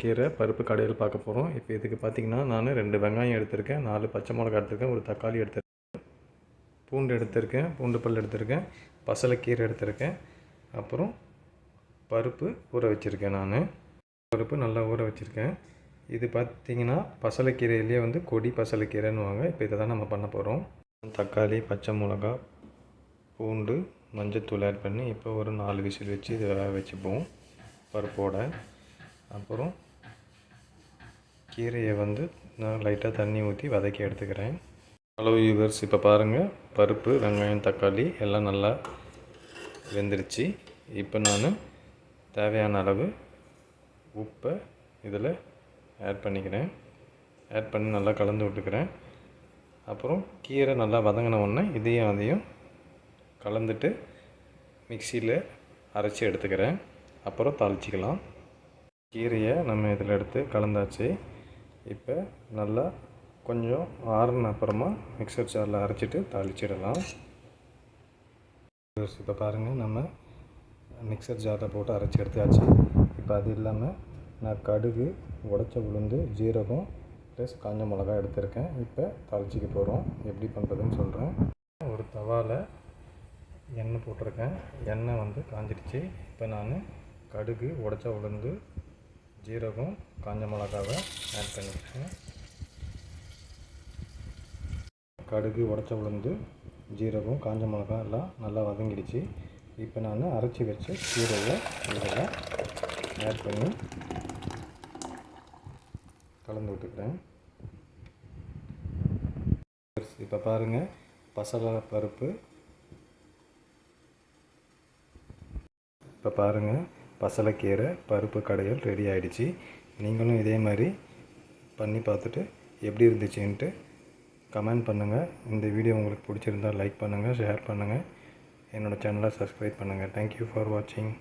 கீரை பருப்பு கடையில் பார்க்க போகிறோம் இப்போ இதுக்கு பார்த்திங்கன்னா நான் ரெண்டு வெங்காயம் எடுத்திருக்கேன் நாலு பச்சை மிளகா எடுத்திருக்கேன் ஒரு தக்காளி எடுத்திருக்கேன் பூண்டு எடுத்திருக்கேன் பூண்டு பல் எடுத்திருக்கேன் பசலைக்கீரை எடுத்திருக்கேன் அப்புறம் பருப்பு ஊற வச்சுருக்கேன் நான். பருப்பு நல்லா ஊற வச்சுருக்கேன். இது பார்த்தீங்கன்னா பசலைக்கீரையிலேயே வந்து கொடி பசலைக்கீரைன்னுவாங்க. இப்போ இதை தான் நம்ம பண்ண போகிறோம் தக்காளி பச்சை மிளகா பூண்டு மஞ்சள் தூள் ஆட் பண்ணி இப்போ ஒரு நாலு விசில் வச்சு இதை வேக வச்சுப்போம். பருப்போட. அப்புறம் கீரையை வந்து நான் லைட்டாக தண்ணி ஊற்றி வதக்கி எடுத்துக்கிறேன். ஹலோ யூவர்ஸ் இப்போ பாருங்கள் பருப்பு வெங்காயம் தக்காளி எல்லாம் நல்லா வெந்துருச்சு. இப்போ நான் தேவையான அளவு உப்பை இதில் ஆட் பண்ணிக்கிறேன். ஆட் பண்ணி நல்லா கலந்து விட்டுக்கிறேன். அப்புறம் கீரை நல்லா வதங்கின உடனே இதையும் அதையும் கலந்துட்டு மிக்சியில் அரைச்சி எடுத்துக்கிறேன். அப்புறம் தாளிச்சிக்கலாம். கீரையை நம்ம இதில் எடுத்து கலந்தாச்சு. இப்போ நல்லா கொஞ்சம் ஆறுன அப்புறமா மிக்சர் ஜாரில் அரைச்சிட்டு தாளிச்சிடலாம். இப்போ பாருங்கள் நம்ம மிக்சர் ஜாரில் போட்டு அரைச்சி எடுத்தாச்சு. இப்போ அது இல்லாமல் நான் கடுகு உடச்ச உளுந்து ஜீரகம் ப்ளஸ் காஞ்ச மிளகா எடுத்திருக்கேன். இப்போ தாளிச்சிக்க போகிறோம் எப்படி பண்ணுறதுன்னு சொல்கிறேன் ஒரு தவாவில் எண்ணெய் போட்டிருக்கேன். எண்ணெய் வந்து காஞ்சிடுச்சு. இப்போ நான் கடுகு உடச்ச உளுந்து ஜீரகம் காஞ்ச மிளகாவை ஆட் பண்ணிக்கிறேன். கடுகு உடச்ச உளுந்து ஜீரகம் காஞ்ச மிளகா எல்லாம் நல்லா வதங்கிடுச்சு. இப்போ நான் அரைச்சி வச்ச கீரையை இதில் ஆட் பண்ணி கலந்து விட்டுக்கிறேன். இப்போ பாருங்கள் பசலை பருப்பு. இப்போ பாருங்கள் பசலைக்கீரை பருப்பு கடைகள் ரெடி ஆகிடுச்சு நீங்களும் இதே மாதிரி பண்ணி பார்த்துட்டு எப்படி இருந்துச்சுன்ட்டு கமெண்ட் பண்ணுங்கள் இந்த வீடியோ உங்களுக்கு பிடிச்சிருந்தால் லைக் பண்ணுங்கள் ஷேர் பண்ணுங்கள் என்னோடய சேனலை சப்ஸ்கிரைப் பண்ணுங்கள் தேங்க்யூ ஃபார் வாட்சிங்